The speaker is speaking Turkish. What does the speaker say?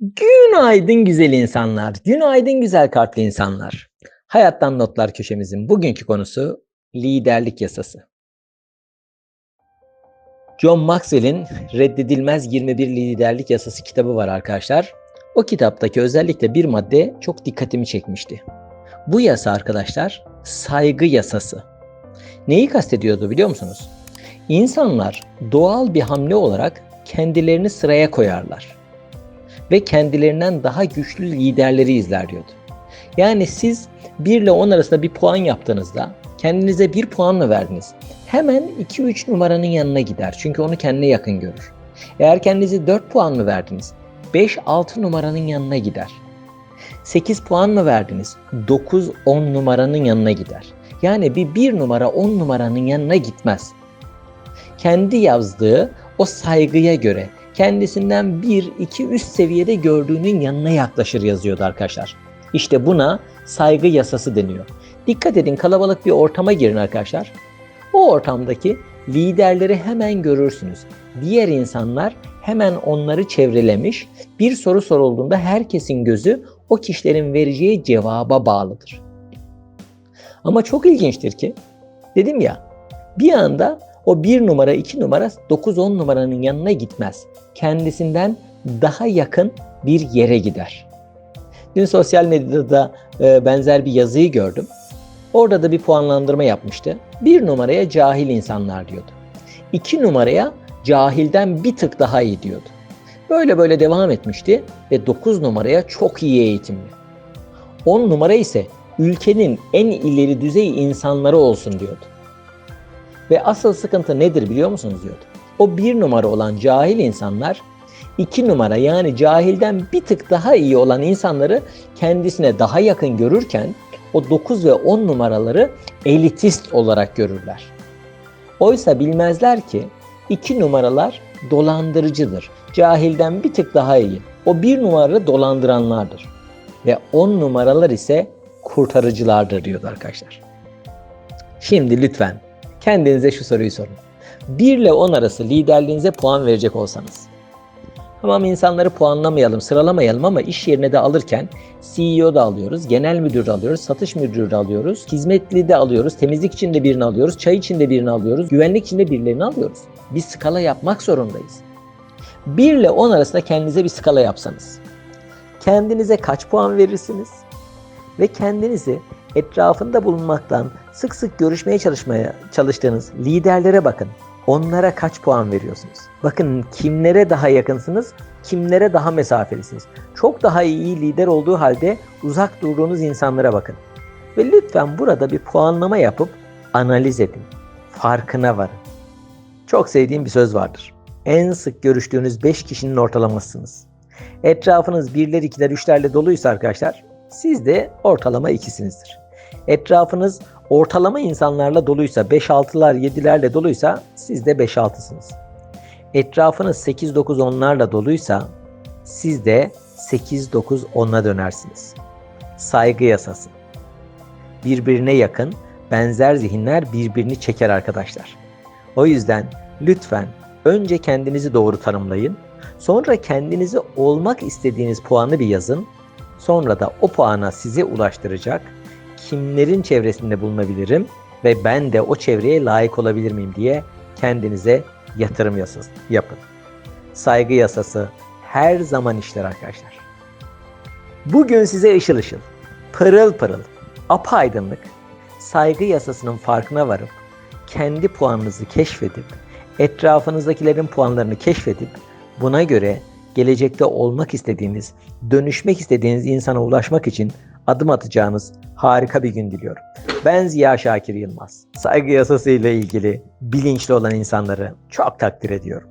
Günaydın güzel insanlar. Günaydın güzel kalpli insanlar. Hayattan Notlar köşemizin bugünkü konusu liderlik yasası. John Maxwell'in Reddedilmez 21 Liderlik Yasası kitabı var arkadaşlar. O kitaptaki özellikle bir madde çok dikkatimi çekmişti. Bu yasa arkadaşlar saygı yasası. Neyi kastediyordu biliyor musunuz? İnsanlar doğal bir hamle olarak kendilerini sıraya koyarlar ve kendilerinden daha güçlü liderleri izler diyordu. Yani siz 1 ile 10 arasında bir puan yaptığınızda kendinize 1 puan mı verdiniz? Hemen 2-3 numaranın yanına gider. Çünkü onu kendine yakın görür. Eğer kendinize 4 puan mı verdiniz? 5-6 numaranın yanına gider. 8 puan mı verdiniz? 9-10 numaranın yanına gider. Yani bir 1 numara 10 numaranın yanına gitmez. Kendi yazdığı o saygıya göre kendisinden 1, 2 üst seviyede gördüğünün yanına yaklaşır yazıyordu arkadaşlar. İşte buna saygı yasası deniyor. Dikkat edin kalabalık bir ortama girin arkadaşlar. O ortamdaki liderleri hemen görürsünüz. Diğer insanlar hemen onları çevrelemiş. Bir soru sorulduğunda herkesin gözü o kişilerin vereceği cevaba bağlıdır. Ama çok ilginçtir ki dedim ya bir anda o 1 numara 2 numara 9-10 numaranın yanına gitmez. Kendisinden daha yakın bir yere gider. Dün sosyal medyada e, benzer bir yazıyı gördüm. Orada da bir puanlandırma yapmıştı. Bir numaraya cahil insanlar diyordu. İki numaraya cahilden bir tık daha iyi diyordu. Böyle böyle devam etmişti ve 9 numaraya çok iyi eğitimli. 10 numara ise ülkenin en ileri düzey insanları olsun diyordu. Ve asıl sıkıntı nedir biliyor musunuz diyordu. O bir numara olan cahil insanlar iki numara yani cahilden bir tık daha iyi olan insanları kendisine daha yakın görürken o 9 ve 10 numaraları elitist olarak görürler. Oysa bilmezler ki iki numaralar dolandırıcıdır. Cahilden bir tık daha iyi. O bir numara dolandıranlardır. Ve 10 numaralar ise kurtarıcılardır diyordu arkadaşlar. Şimdi lütfen kendinize şu soruyu sorun. 1 ile 10 arası liderliğinize puan verecek olsanız. Tamam insanları puanlamayalım, sıralamayalım ama iş yerine de alırken CEO da alıyoruz, genel müdür de alıyoruz, satış müdürü de alıyoruz, hizmetli de alıyoruz, temizlik için de birini alıyoruz, çay için de birini alıyoruz, güvenlik için de birilerini alıyoruz. Bir skala yapmak zorundayız. 1 ile 10 arasında kendinize bir skala yapsanız. Kendinize kaç puan verirsiniz? Ve kendinizi etrafında bulunmaktan sık sık görüşmeye çalışmaya çalıştığınız liderlere bakın. Onlara kaç puan veriyorsunuz? Bakın kimlere daha yakınsınız, kimlere daha mesafelisiniz. Çok daha iyi lider olduğu halde uzak durduğunuz insanlara bakın. Ve lütfen burada bir puanlama yapıp analiz edin. Farkına varın. Çok sevdiğim bir söz vardır. En sık görüştüğünüz 5 kişinin ortalamasısınız. Etrafınız birler, ikiler, üçlerle doluysa arkadaşlar siz de ortalama ikisinizdir. Etrafınız ortalama insanlarla doluysa 5-6'lar 7'lerle doluysa siz de 5-6'sınız. Etrafınız 8-9-10'larla doluysa siz de 8-9-10'a dönersiniz. Saygı yasası. Birbirine yakın, benzer zihinler birbirini çeker arkadaşlar. O yüzden lütfen önce kendinizi doğru tanımlayın. Sonra kendinizi olmak istediğiniz puanı bir yazın. Sonra da o puana sizi ulaştıracak kimlerin çevresinde bulunabilirim ve ben de o çevreye layık olabilir miyim diye kendinize yatırım yasası yapın. Saygı yasası her zaman işler arkadaşlar. Bugün size ışıl ışıl, pırıl pırıl, apaydınlık, saygı yasasının farkına varıp kendi puanınızı keşfedip etrafınızdakilerin puanlarını keşfedip buna göre gelecekte olmak istediğiniz, dönüşmek istediğiniz insana ulaşmak için adım atacağınız harika bir gün diliyorum. Ben Ziya Şakir Yılmaz. Saygı yasası ile ilgili bilinçli olan insanları çok takdir ediyorum.